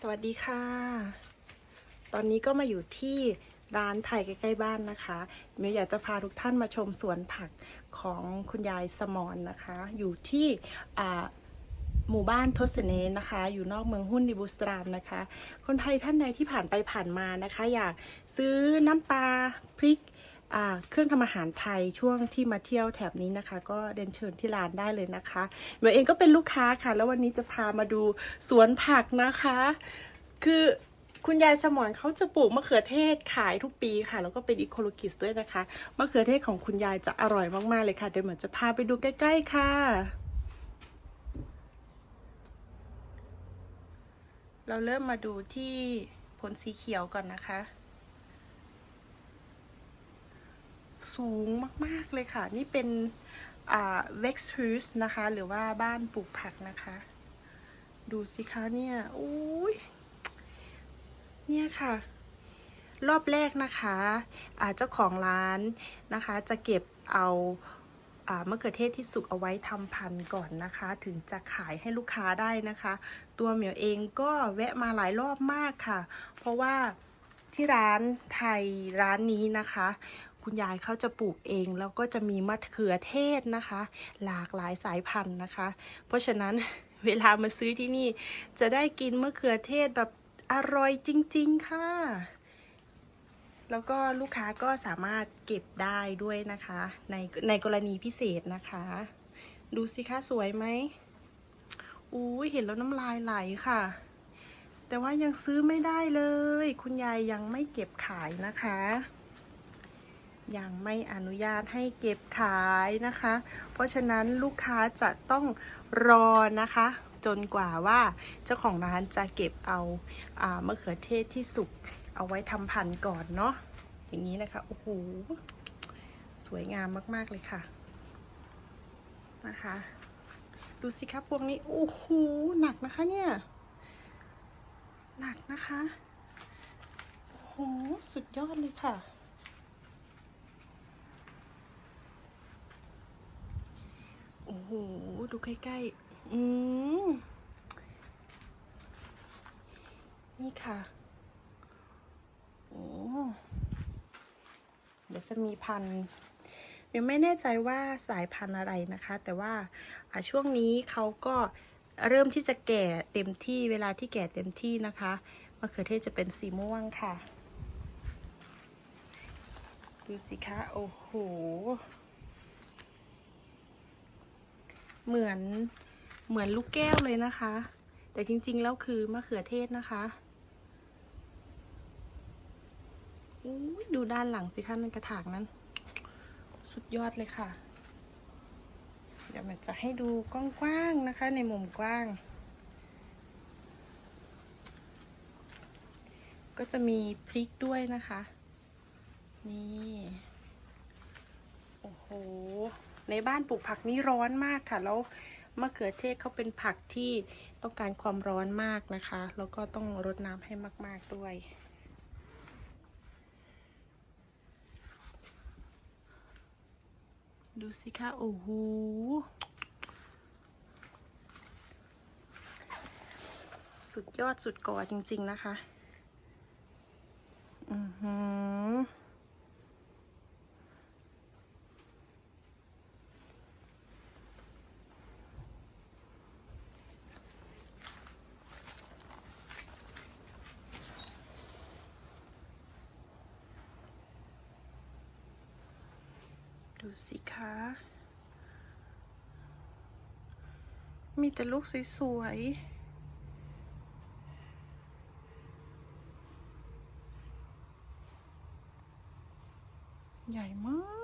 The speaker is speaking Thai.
สวัสดีค่ะ ตอนนี้ก็มาอยู่ที่ร้านไทยใกล้ๆบ้านนะคะเมย์อยากจะพาทุกท่านมาชมสวนผักของคุณยายสมอนนะคะ อยู่ที่หมู่บ้านทศเนนะคะ อยู่นอกเมืองหุ้นดิบุสตรามนะคะ คนไทยท่านใดที่ผ่านไปผ่านมานะคะ อยากซื้อน้ำปลาพริก เครื่องทำอาหารไทยช่วงที่มาเที่ยวแถบนี้นะคะ ก็เดินเชิญที่ร้านได้เลยนะคะเมย์เองก็เป็นลูกค้าค่ะ แล้ววันนี้จะพามาดูสวนผักนะคะ คือคุณยายสมอนเขาจะปลูกมะเขือเทศขายทุกปีค่ะ แล้วก็เป็นอีโคโลกิสด้วยนะคะมะเขือเทศของคุณยายจะอร่อยมากๆเลยค่ะเดี๋ยวเหมือนจะพาไปดูใกล้ ๆ ค่ะ เราเริ่มมาดูที่ผลสีเขียวก่อนนะคะ สูงมาก ๆ เลยค่ะ นี่เป็นอ่า Vex House นะคะ หรือว่าบ้านปลูกผักนะคะ ดูสิคะเนี่ยอุ้ยเนี่ยค่ะ รอบแรกนะคะอาเจ้าของร้านนะคะ จะเก็บเอาอ่ามะเขือเทศที่สุกเอาไว้ทำพันธุ์ก่อนนะคะ ถึงจะขายให้ลูกค้าได้นะคะ ตัวเหมียวเองก็แวะมาหลายรอบมากค่ะ เพราะว่าที่ร้านไทยร้านนี้นะคะ คุณยายเขาจะปลูกเอง แล้วก็จะมีมะเขือเทศนะคะ หลากหลายสายพันธุ์นะคะ เพราะฉะนั้นเวลามาซื้อที่นี่ จะได้กินมะเขือเทศแบบอร่อยจริง ๆ ค่ะ แล้วก็ลูกค้าก็สามารถเก็บได้ด้วยนะคะ ในในกรณีพิเศษนะคะ ดูสิคะสวยไหมอุ้เห็นแล้วน้ำลายไหลค่ะ แต่ว่ายังซื้อไม่ได้เลย คุณยายยังไม่เก็บขายนะคะ ยังไม่อนุญาตให้เก็บขายนะคะ เพราะฉะนั้นลูกค้าจะต้องรอนะคะ จนกว่าว่าเจ้าของร้านจะเก็บเอาอามะเขือเทศที่สุกเอาไว้ทำพันธุ์ก่อนเนาะอย่างนี้นะคะโอ้โหสวยงามมากๆเลยค่ะนะคะ ดูสิครับพวกนี้โอ้โหหนักนะคะเนี่ยหนักนะคะโอ้โหสุดยอดเลยค่ะ โอ้โห ดูใกล้ๆ อืม นี่ค่ะ โอ้เดี๋ยวจะมีพันยังไม่แน่ใจว่าสายพันธุ์อะไรนะคะ แต่ว่าช่วงนี้เขาก็เริ่มที่จะแก่เต็มที่เวลาที่แก่เต็มที่นะคะมะเขือเทศจะเป็นสีม่วงค่ะ ดูสิคะ โอ้โห เหมือนเหมือนลูกแก้วเลยนะคะ แต่จริงๆแล้วคือมะเขือเทศนะคะดูด้านหลังสิคะนั่นกระถางนั้น สุดยอดเลยค่ะ เดี๋ยวแม่จะให้ดูกว้างๆนะคะ ในมุมกว้าง ก็จะมีพริกด้วยนะคะ นี่ ในบ้านปลูกผักนี่ร้อนมากค่ะ แล้วมะเขือเทศเขาเป็นผักที่ต้องการความร้อนมากนะคะ แล้วก็ต้องรดน้ำให้มาก ๆด้วยดูสิคะโอ้โหสุดยอดสุดก่อจริง ๆ นะคะ อือหือ ดูสิคะ มีแต่ลูกสวยๆ ใหญ่มาก